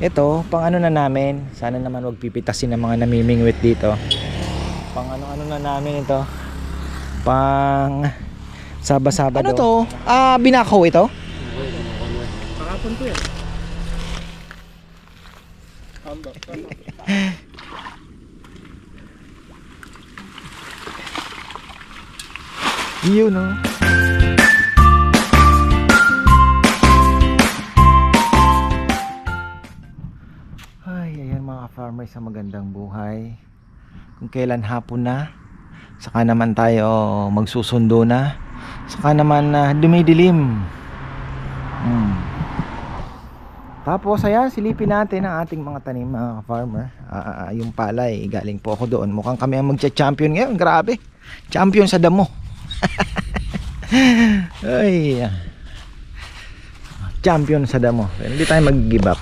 Ito, pang ano na namin. Sana naman wag pipitasin ng mga namimingwit dito. Pang ano-ano na namin ito. Pang Saba-Sabado. Ano to? Ah, binakaw ito? Pakapon ko yan. Yun no. Mga farmers sa magandang buhay. Kung kailan hapon na, saka naman tayo magsusundo na. Saka naman na dumidilim. Hmm. Tapos ayan, silipin natin ang ating mga tanim mga farmer. Ah, yung palay, galing po ako doon. Mukhang kami ang magcha-champion ngayon. Grabe. Champion sa damo. Ay. Champion sa damo. Hindi tayo mag-give up.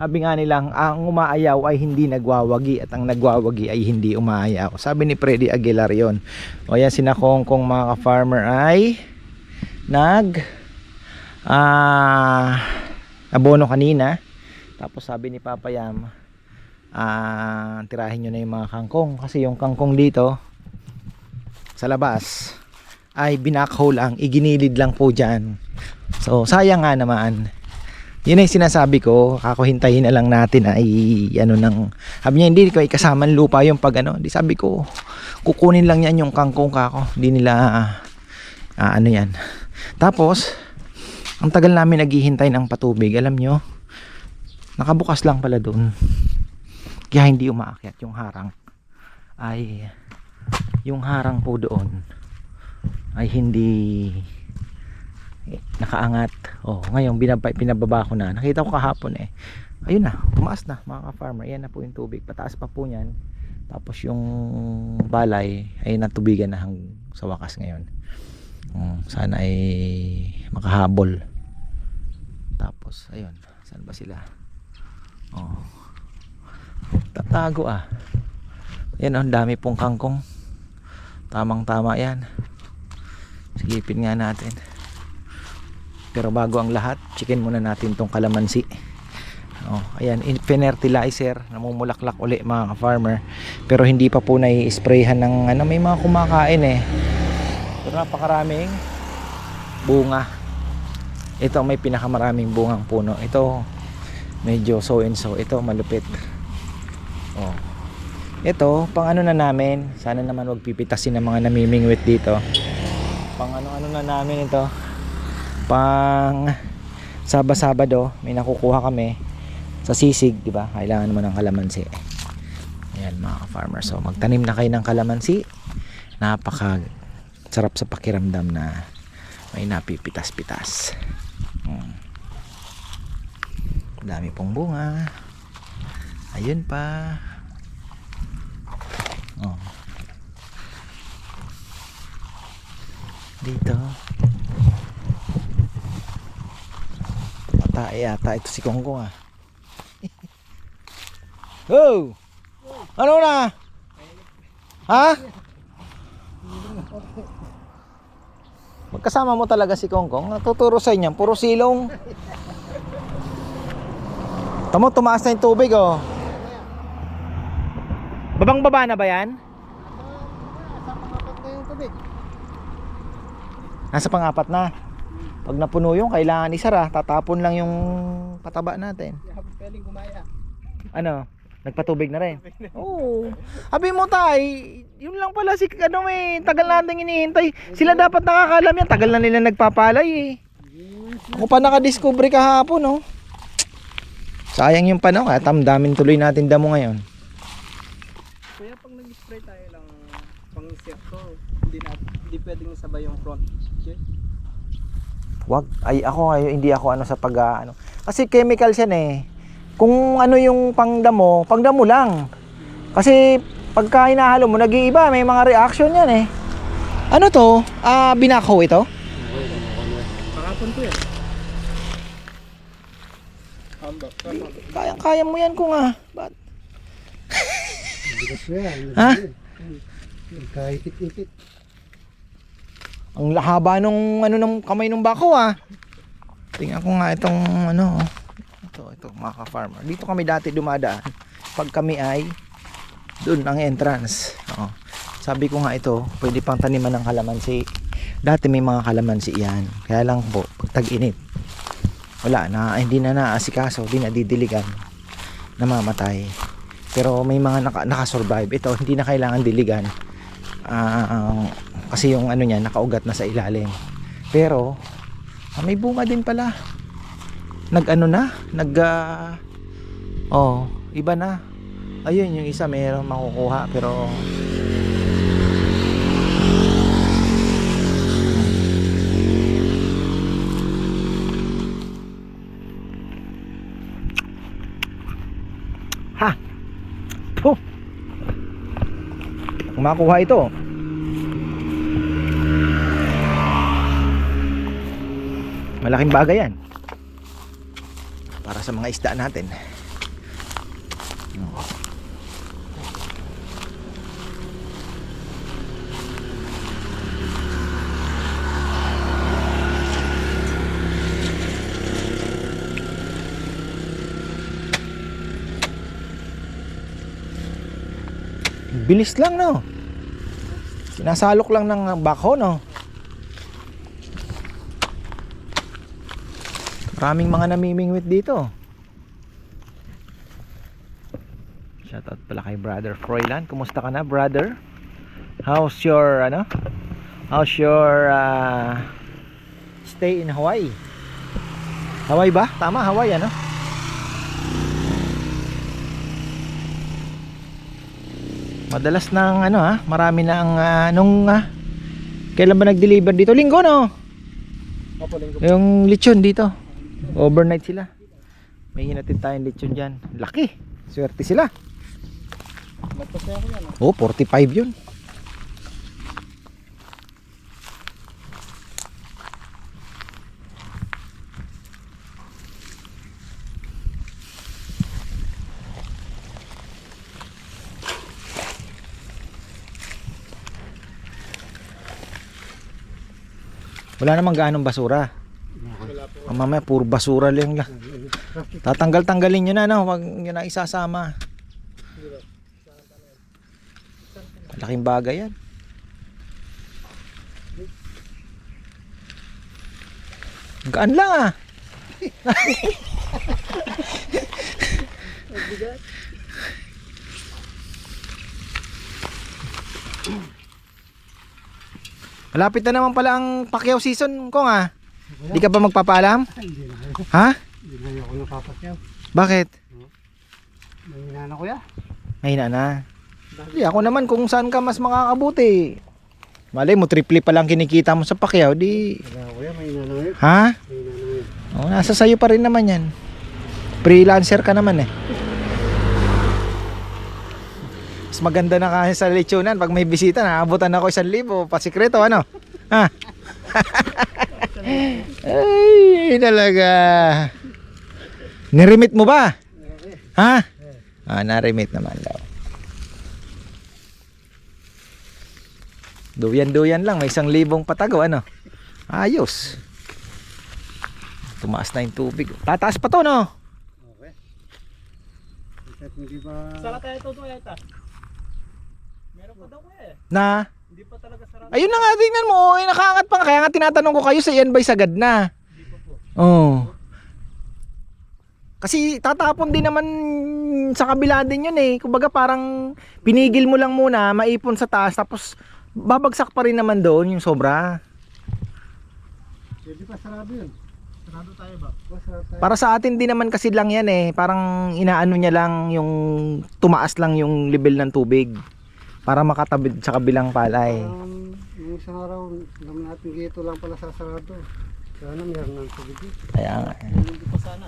Sabi nga nilang, ang umaayaw ay hindi nagwawagi at ang nagwawagi ay hindi umaayaw. Sabi ni Freddy Aguilar yon. O yan, sinakongkong mga ka-farmer ay nag ah abono kanina. Tapos sabi ni Papa Yam, ah tirahin nyo na yung mga kangkong. Kasi yung kangkong dito, sa labas, ay binakho lang, iginilid lang po dyan. So, sayang nga naman. Yun ay sinasabi ko, ako hintayin na lang natin ay ano nang sabi niya hindi ko ikasaman lupa yung pag ano. Di sabi ko, kukunin lang yan yung kangkong kako. Hindi nila ah, ano yan. Tapos, ang tagal namin naghihintay ng patubig, alam nyo, nakabukas lang pala doon. Kaya hindi umaakyat yung harang. Ay, yung harang po doon ay hindi nakaangat. Oh, ngayon binaba, pinababa ko na. Nakita ko kahapon eh. Ayun na, tumaas na mga ka-farmer. Yan na po yung tubig. Pataas pa po niyan. Tapos yung balay ay natubigan na hang sa wakas ngayon. Um, sana ay makahabol. Tapos, ayun. Saan ba sila? Oh. Tatago ah. Yan oh, ang dami pong kangkong. Tamang tama yan. Sigipin nga natin. Pero bago ang lahat, chicken muna natin tong kalamansi. Oh, ayan, fertilizer, namumulaklak uli mga ka-farmer. Pero hindi pa po nai-sprayhan ng ano, may mga kumakain eh. Pero napakaraming bunga. Ito may pinakamaraming bungang puno. Ito medyo so and so. Ito malupit. Oh. Ito, pang ano na namin. Sana naman wag pipitasin ng mga namimingwit dito. Pang ano-ano na namin ito pang Saba-Sabado may nakukuha kami sa sisig, di ba? Kailangan naman ng kalamansi. Ayan mga farmer. So magtanim na kayo ng kalamansi. Napaka sarap sa pakiramdam na may napipitas-pitas. Hmm. Dami pong bunga. Ayun pa. Oh. Dito. Tae yata ito si Kongkong ah. oh! Ano na? Ha? Magkasama mo talaga si Kongkong. Natuturo sa inyo. Puro silong. Tamo, tumaas na yung tubig oh. Babang baba na ba yan? Sa pangapat na yung tubig. Nasa pangapat na. Pag napuno yung, kailangan isara. Tatapon lang yung pataba natin. Pwedeng gumaya. Ano? Nagpatubig na rin. Oo. Abi mo tay, yun lang pala si ano eh, tagal nating inihintay. Sila dapat nakakalam yan, tagal na nila nagpapalay eh. Ako pa nakadiscover kahapon no. Sayang yung panahon, kaya tamdamin tuloy natin damo ngayon. Kaya pag nag-spray tayo lang pang insekto, hindi na hindi pwedeng sabay yung front. Okay? Wag, ay ako ay hindi ako ano sa pag ano. Kasi chemicals yan eh. Kung ano yung pangdamo, pangdamo lang. Kasi pagka hinahalo mo, nag-iiba, may mga reaction yan eh. Ano to? Ah, binakaw ito? Pakapon ko yan. Hamba. Kaya-kaya mo yan kung ah. Ba't? Bigas yan. Ha? Kahit ikit Ang haba nung ano ng kamay ng bako ah. Tingnan ko nga itong ano. oh. Ito. Ito, mga ka-farmer. Dito kami dati dumadaan. Pag kami ay doon ang entrance. Oo. Sabi ko nga ito, pwede pang taniman ng kalamansi. Dati may mga kalamansi yan. Kaya lang po, pag tag-init, wala na, hindi na naasikaso, hindi na didiligan, namamatay. Pero may mga naka, nakasurvive. Ito, hindi na kailangan diligan. Ah, kasi yung ano niya, nakaugat na sa ilalim. Pero, ah, may bunga din pala. Nag ano na, nag ah, oh, iba na. Ayun, yung isa mayroong makukuha pero Ha! Puh! Makuha ito Malaking bagay yan Para sa mga isda natin Bilis lang no. Sinasalok lang ng backhoe no. Maraming mga namimingwit dito. Shoutout pala kay brother Froilan. Kumusta ka na brother? How's your ano? How's your uh, stay in Hawaii? Hawaii ba? Tama, Hawaii ano? Madalas ng ano ha, marami na ang ah, nung ah, kailan ba nag-deliver dito? Linggo no? Opo, linggo. Yung lechon dito. Overnight sila. May hinatid tayong lechon dyan. Laki. Swerte sila. Oh, 45 yun. Wala namang ganong basura. Ang mamaya puro basura lang lang. Tatanggal-tanggalin nyo na no, wag nyo na isasama. Malaking bagay yan. Gaan lang ah. Malapit na naman pala ang Pacquiao season ko nga. Di ka ba magpapaalam? Hindi na. Ha? Hindi na ako napapasyaw. Bakit? May hinana ko ya. Mahina na. Di ako naman kung saan ka mas makakabuti. Malay mo, triple pa lang kinikita mo sa Pacquiao, di... Wala ko ya. May hinana ngayon. Ha? May hinana ngayon. Oh, nasa sayo pa rin naman yan. Freelancer ka naman eh. Mas maganda na kasi sa lechonan pag may bisita, naabutan ako isang libo, pasikreto ano? Ha? Ay, talaga. Niremit mo ba? Ha? Ah, na-remit naman daw. Duyan-duyan lang, may isang libong patago, ano? Ayos. Tumaas na yung tubig. Tataas pa to, no? Okay. Sala tayo ito ito. Meron pa daw kuya eh. Na, Hindi pa talaga sarado. Ayun na nga, tingnan mo. Ay, nakaangat pa nga. Kaya nga tinatanong ko kayo sa yan ba'y sagad na? Oo. Kasi tatapon din naman sa kabila din yun eh. Kumbaga parang pinigil mo lang muna, maipon sa taas, tapos babagsak pa rin naman doon yung sobra. Hindi pa sarado yun. Sarado tayo ba? O, sarado tayo. Para sa atin din naman kasi lang yan eh. Parang inaano niya lang yung tumaas lang yung level ng tubig. Para makatabid sa kabilang palay. Um, yung isang araw, alam natin dito lang pala sasarado. Sana meron ng tubig. Kaya nga. Hindi pa sana.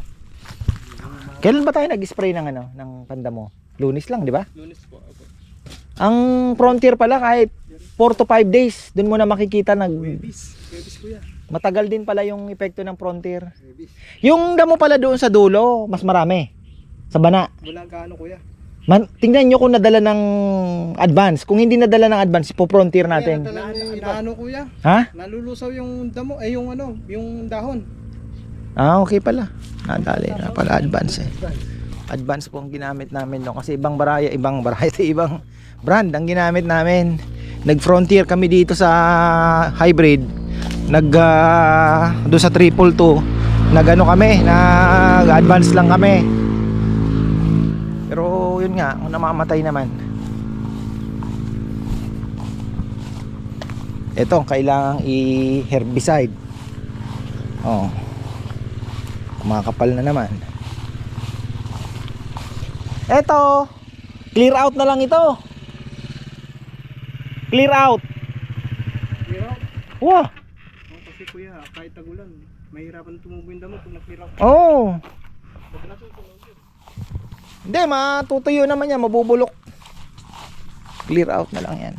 Kailan ba tayo nag-spray ng ano, ng pandamo? Lunis lang, di ba? Lunes po. Ako. Ang frontier pala kahit 4 to 5 days, dun mo na makikita nag Webis. Webis kuya. matagal din pala yung epekto ng frontier. Webis. Yung damo pala doon sa dulo, mas marami. Sa bana. Wala gaano kuya. Man, tingnan nyo kung nadala ng advance. Kung hindi nadala ng advance, po frontier natin. Na, na, ano kuya? Ha? Nalulusaw yung damo, ay yung ano, yung dahon. Ah, okay pala. Nadali na pala advance eh. Advance po ang ginamit namin no kasi ibang baraya, ibang variety, ibang brand ang ginamit namin. Nag-frontier kami dito sa hybrid. Nag ah, doon sa triple two. Nag ano kami, nag-advance lang kami. Yun nga, namamatay naman. Ito, kailangang i-herbicide. Oh. Kumakapal na naman. Eto, clear out na lang ito. Clear out. Clear out. Wah, Oh, kasi kuya, kahit tagulan, mahirapan tumubo yung damo kung na-clear out. oh. Huwag natin tunog yun. Hindi, matutuyo naman yan, mabubulok. Clear out na lang yan.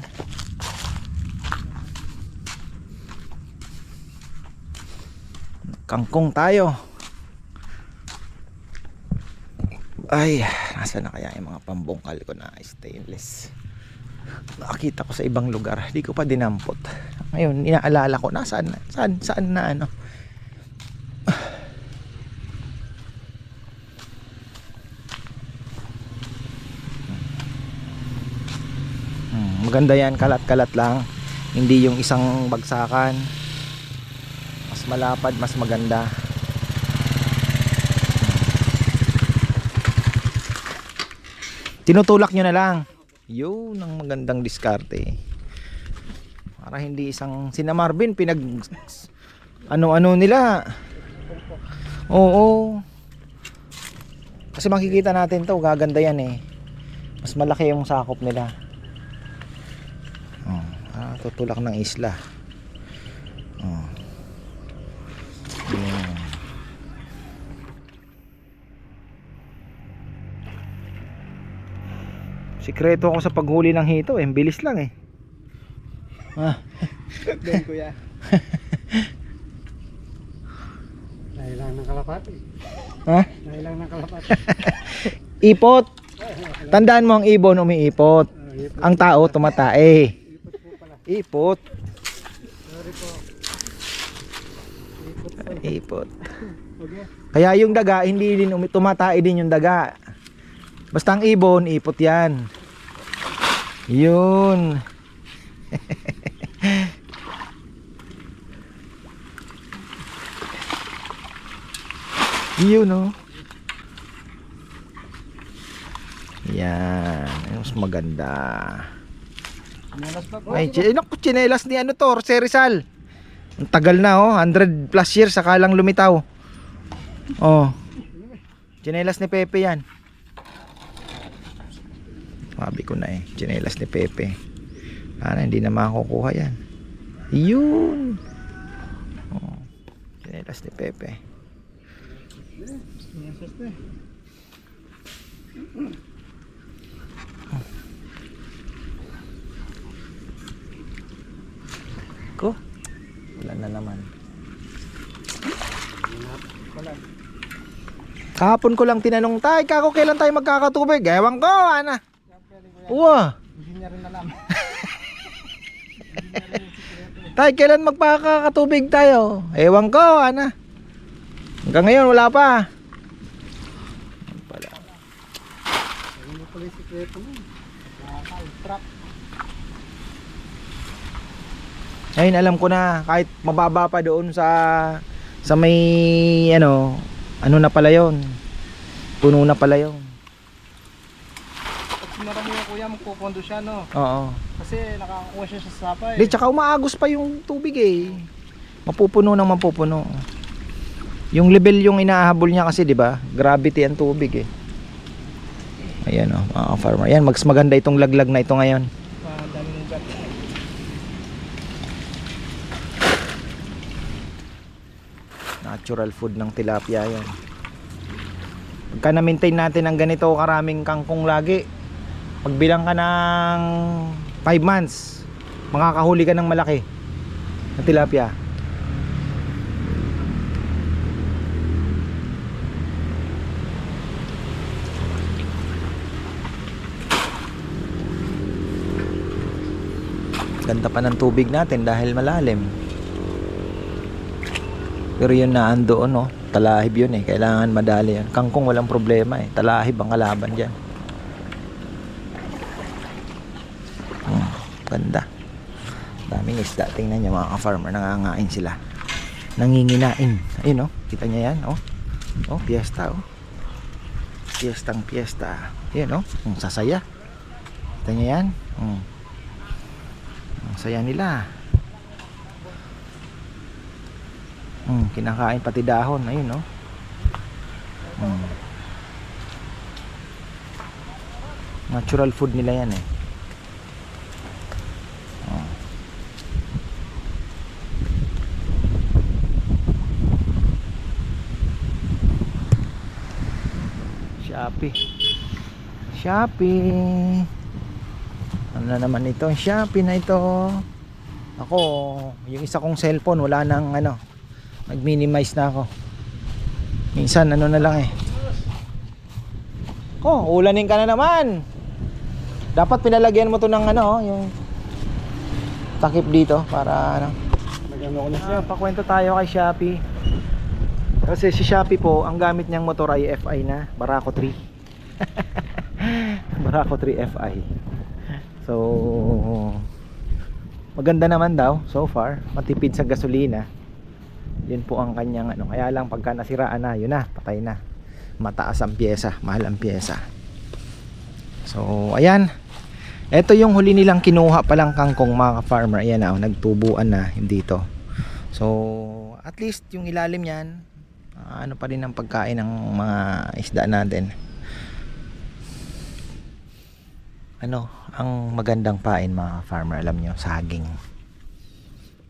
Kangkong tayo. Ay, nasa na kaya yung mga pambungkal ko na stainless. Nakakita ko sa ibang lugar, di ko pa dinampot. Ngayon, inaalala ko, na- saan, saan na ano. Hmm, maganda yan, kalat-kalat lang. Hindi yung isang bagsakan. Mas malapad, mas maganda. Tinutulak nyo na lang. Yun ang magandang diskarte. Para hindi isang sina Marvin pinag ano-ano nila. Oo. Kasi makikita natin to, gaganda yan eh. Mas malaki yung sakop nila. Ah, tutulak ng isla. Oh. Sikreto ako sa paghuli ng hito, eh. bilis lang eh. Ah, Doon kuya. Nailang ng kalapati. ha? Nailang ng kalapati. Ipot. Tandaan mo ang ibon umiipot. Ang tao tumatae. Ipot. Sorry po. Ipot. Okay. Kaya yung daga, hindi din tumatae din yung daga. Basta ang ibon, ipot yan. Yun. Yun no. Yan. Yung Mas maganda. Ay, ch- naku, chinelas ni ano to, si Rizal. Ang tagal na oh, 100 plus years saka lang lumitaw. Oh. Chinelas ni Pepe yan. Sabi ko na eh, chinelas ni Pepe. Sana hindi na makukuha yan. Yun. Oh. Chinelas ni Pepe. Menas pa eh. Ko. Wala na naman. Wala. Kahapon ko lang tinanong, tay, kako kailan tayo magkakatubig? Ewan ko, ana. Uwa. Tay, kailan magpakakatubig tayo? Ewan ko, ana. Hanggang ngayon, wala pa. Pala. Ano pala yung sikreto mo? Ngayon, alam ko na, kahit mababa pa doon sa, sa may, ano, ano na pala yon Puno na pala yon Pag sinara mo yung kuya, magpupondo siya no? Oo. Kasi nakakakuha siya sa sapa eh. Di, tsaka umaagos pa yung tubig eh. Mapupuno ng mapupuno. Yung level yung inahabol niya kasi, di ba? Gravity ang tubig eh. Ayan oh, mga farmer. Yan, mas maganda itong laglag na ito ngayon. Ah, daming ugat. Natural food ng tilapia yan. Pagka na-maintain natin ang ganito karaming kangkong lagi, pagbilang ka ng 5 months, makakahuli ka ng malaki na tilapia. Ganda pa ng tubig natin dahil malalim. Pero yun na ando no. talahib yun eh. Kailangan madali yun. Kangkong walang problema eh. Talahib ang kalaban dyan. Hmm, ganda. Daming isda. Tingnan nyo mga ka-farmer. Nangangain sila. Nanginginain. Ayun oh. Kita nyo yan oh. Oh, piyesta oh. Piyestang piyesta. Ayun oh. Ang sasaya. Kita nyo yan? Hmm. Ang saya nila. Hmm, kinakain pati dahon. Ayun, no? Hmm. Natural food nila yan, eh. Oh. Shopee. Shopee. Ano na naman ito? Shopee na ito. Ako, yung isa kong cellphone, wala nang ano, nag-minimize na ako. Minsan ano na lang eh. Ko, ulanin ka na naman. Dapat pinalagyan mo to ng ano, yung takip dito para ano. Nagano ko na Ah, pakwento tayo kay Shopee. Kasi si Shopee po, ang gamit niyang motor ay FI na, Barako 3. Barako 3 FI. So, maganda naman daw so far. Matipid sa gasolina. Yun po ang kanyang ano. Kaya lang pagka nasiraan na, yun na, patay na. Mataas ang pyesa, mahal ang pyesa. So, ayan. Ito yung huli nilang kinuha palang kangkong mga farmer. Ayan na, oh, nagtubuan na hindi to. So, at least yung ilalim yan, ah, ano pa rin ang pagkain ng mga isda natin. Ano, ang magandang pain mga farmer, alam nyo, saging.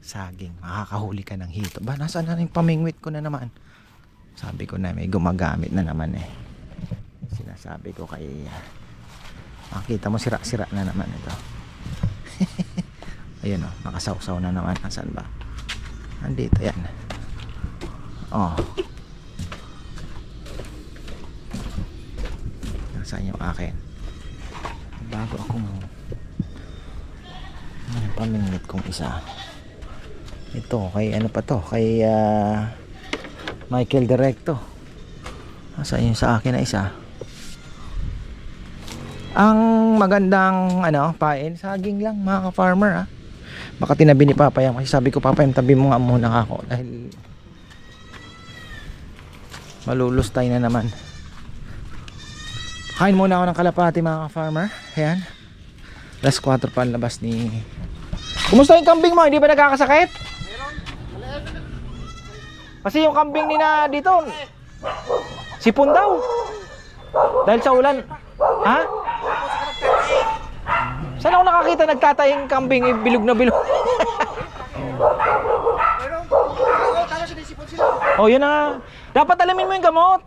Saging, makakahuli ka ng hito. Ba, nasaan na yung pamingwit ko na naman? Sabi ko na may gumagamit na naman eh. Sinasabi ko kay Makita mo sira-sira na naman ito. Ayun oh, nakasawsaw na naman. Nasaan ba? Nandito yan. Oh. Nasaan yung akin? Bago akong ano pamingit kong isa. Ito, kay ano pa to? Kay ah, Michael Directo. Nasaan yung sa akin na isa? Ang magandang ano, pain, saging lang mga ka-farmer ah. Baka tinabi ni Papa yan kasi sabi ko Papa yung tabi mo nga muna ako dahil malulustay na naman. Kain muna ako ng kalapati mga ka-farmer. Ayan. Last 4 pa ang labas ni Kumusta yung kambing mo? Hindi ba nagkakasakit? Kasi yung kambing ni na dito sipon daw. Dahil sa ulan. Ha? Saan ako nakakita nagtatayang kambing eh, bilog na bilog? oh, yun na. Dapat alamin mo yung gamot.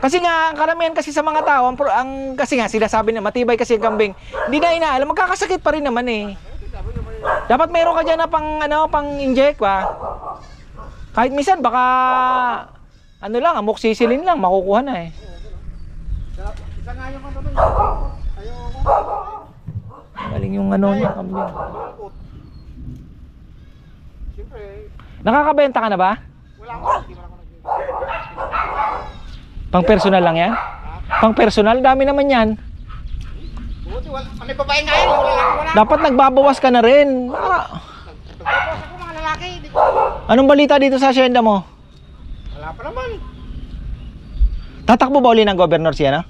Kasi nga, ang karamihan kasi sa mga tao, ang, ang kasi nga, sinasabi na matibay kasi yung kambing, hindi na inaalam, magkakasakit pa rin naman eh. Dapat meron ka dyan na pang, ano, pang inject ba? Kahit minsan, baka, ano lang, amoxicillin lang, makukuha na eh. Isa nga yung ano nun. Ayaw. Galing yung ano niya, kambing. Siyempre, Nakakabenta ka na ba? wala ako. Pang personal lang yan? Pang personal, dami naman yan. Buti, wala. Yun. Dapat nagbabawas ka na rin. Ah, ako lalaki. Anong balita dito sa asyenda mo? Wala pa naman. Tatakbo ba uli ng governor siya na?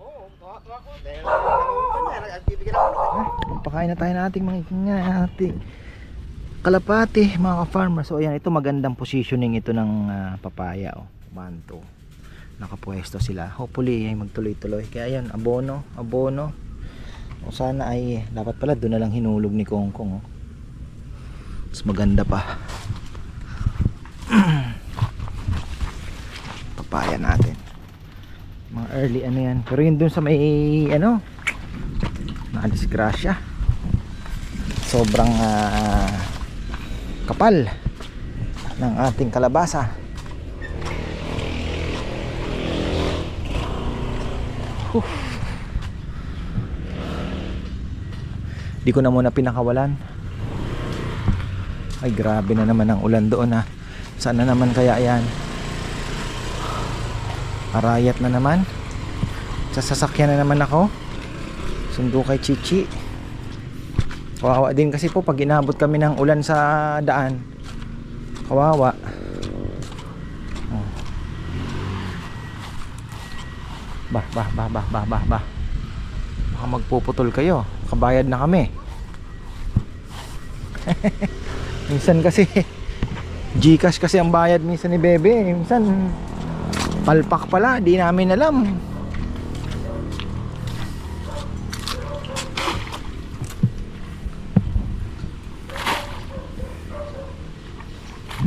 Oo, tuwa-tuwa ko. Dahil nag- nagbibigyan ako. Pakain na tayo nating mga ingati. Kalapati, mga ka-farmer. So ayan, ito magandang positioning ito ng ah, papaya. Oh. Manto. Nakapwesto sila. Hopefully ay magtuloy-tuloy. Kaya yan, abono, abono. O sana ay, dapat pala doon na lang hinulog ni Kongkong. Oh. Mas maganda pa. papaya natin. Mga early ano yan. Pero yun dun sa may ano, nakadisgrasya sobrang ah, kapal ng ating kalabasa Huh. di ko na muna pinakawalan ay grabe na naman ang ulan doon ha Saan na naman kaya yan? Arayat na naman. Sa sasakyan na naman ako. Sundo kay Chichi. Kawawa din kasi po pag inabot kami ng ulan sa daan. Kawawa. Oh. Bah, bah, bah, bah, bah, bah, bah. Baka magpuputol kayo. Kabayad na kami. minsan kasi Gcash kasi ang bayad minsan ni Bebe. Minsan palpak pala, di namin alam.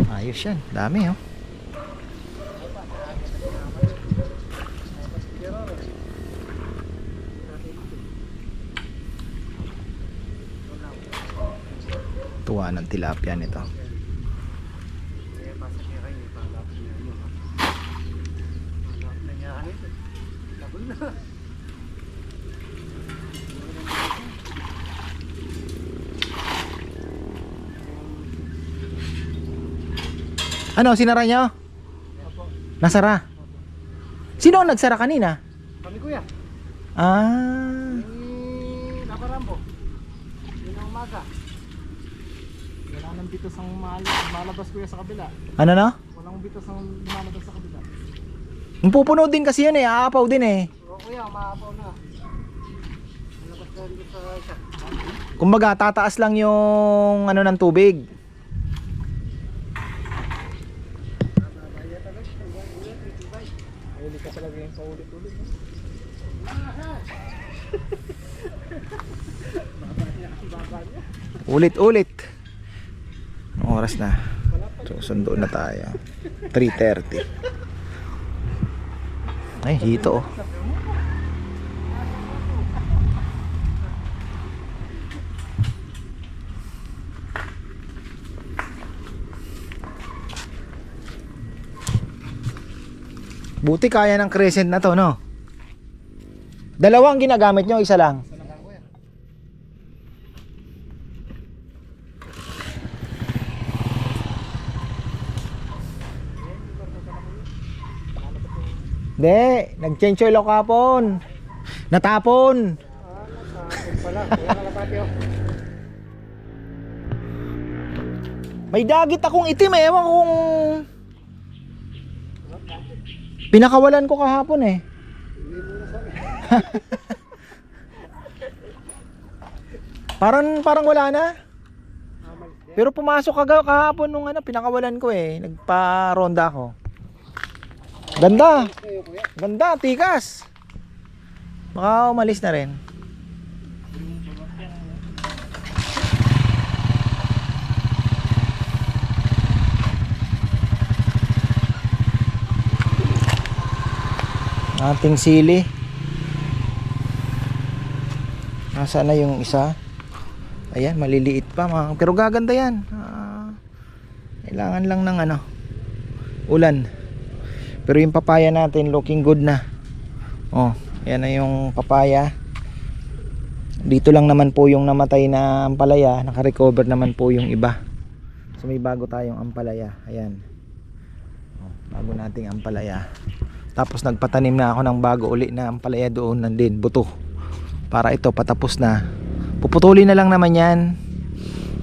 Ayos yan, dami oh. Tuwa ng tilapia nito. Ano, sinara niyo? Nasara? Sino ang nagsara kanina? Kami kuya, Ah, ni Naparambo. Yun ang umaga. Bitos ang mal malabas kuya sa kabila. ano no? Walang bitos ang lumalabas sa kabila. Pupuno din kasi yun eh, aapaw din eh. O kuya, maapaw na. Malabas na rin sa isa. Kumbaga, tataas lang yung ano ng tubig. Huli ka talaga yung paulit-ulit. Ulit-ulit. Oras na? So, sundo na tayo. 3.30. Ay, hito oh. Buti kaya ng crescent na to, no? Dalawang ginagamit nyo, isa lang. Hindi, nag-change oil kapon. Natapon. May dagit akong itim eh. Ewan kung... Pinakawalan ko kahapon eh. parang parang wala na. Pero pumasok kaga kahapon nung ano, pinakawalan ko eh. Nagpa-ronda ako. Ganda. Ganda, tikas. Baka umalis na rin. Ating sili. Nasaan na yung isa? Ayan, maliliit pa mga, pero gaganda yan. Ah, kailangan lang ng ano, ulan. Pero yung papaya natin looking good na. Oh, yan na yung papaya. Dito lang naman po yung namatay na ampalaya, naka-recover naman po yung iba. So may bago tayong ampalaya. Ayan. Oh, bago nating ampalaya. Tapos nagpatanim na ako ng bago uli na ampalaya doon nandin, buto. Para ito patapos na. Puputulin na lang naman yan.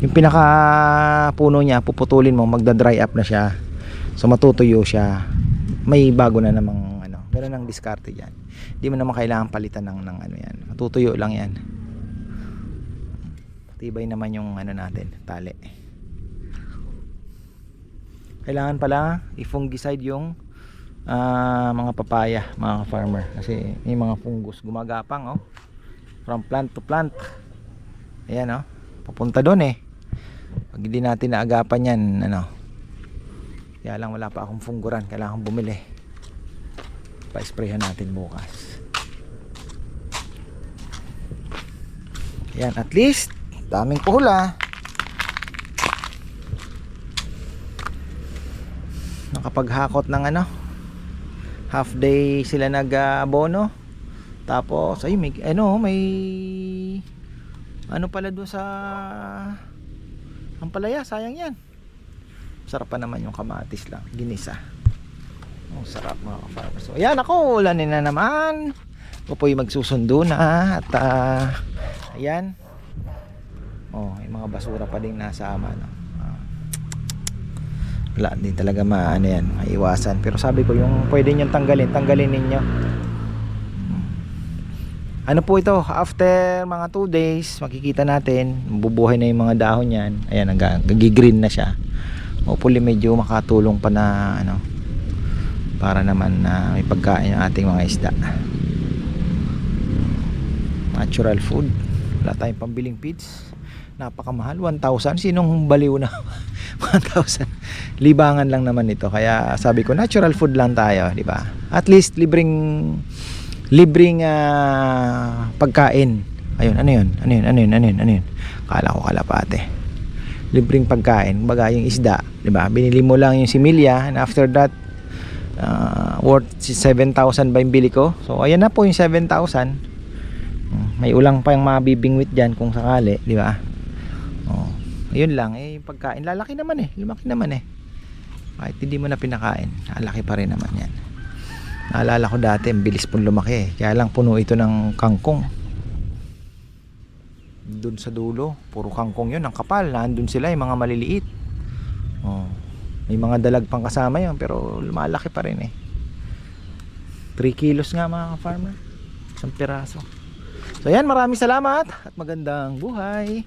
Yung pinaka puno niya, puputulin mo, magda-dry up na siya. So matutuyo siya. May bago na namang ano. Ganun ang diskarte diyan. Hindi mo naman kailangan palitan ng, ng ano yan. Matutuyo lang yan. Tibay naman yung ano natin, tali. Kailangan pala i-fungicide yung ah, mga papaya, mga farmer kasi may mga fungus gumagapang oh. From plant to plant. Ayan oh. Papunta doon eh. Pag hindi natin naagapan yan, ano. Kaya lang wala pa akong fungguran, kailangan bumili. Pa-sprayhan natin bukas. Yan, at least daming puhula. Nakapaghakot ng ano, half day sila nag-abono. Tapos ay may ano, may ano pala doon sa ang palaya, sayang 'yan. Sarap pa naman yung kamatis lang. Ginisa. Ang sarap mga ka-farmers. So, ayan ako, ulanin na naman. Ako po yung magsusundo na. At, ah, ayan. Oh, yung mga basura pa din nasa ama. No? Ah. wala din talaga maano yan, maiwasan. Pero sabi ko, yung pwede nyo tanggalin, tanggalin ninyo. Ano po ito, after mga 2 days, makikita natin, bubuhay na yung mga dahon yan. Ayan, nag- nag-green na siya. Hopefully medyo makatulong pa na ano, para naman na may pagkain yung ating mga isda. Natural food. Wala tayong pambiling feeds. Napakamahal, 1,000. Sinong baliw na 1,000? Libangan lang naman ito. Kaya sabi ko, natural food lang tayo, di ba? At least libreng libreng ah, pagkain. Ayun, ano yun? Ano yun? Ano yun? Ano yun? Ano yun? Kala ko kalapate. Libreng pagkain. Baga yung isda, di ba? Binili mo lang yung similya and after that ah, worth 7,000 ba yung bili ko? So ayan na po yung 7,000. Hmm, May ulang pa yung mabibingwit dyan kung sakali, di ba? Oh, ayun lang, eh, pagkain, lalaki naman eh, lumaki naman eh. Kahit hindi mo na pinakain, lalaki pa rin naman yan. Naalala ko dati, ang bilis pong lumaki eh. Kaya lang puno ito ng kangkong. Doon sa dulo, puro kangkong yun, ang kapal. Nandun sila, yung mga maliliit. Oh, may mga dalag pang kasama yun, pero lumalaki pa rin eh. 3 kilos nga mga farmer. Isang piraso. So yan, maraming salamat at magandang buhay.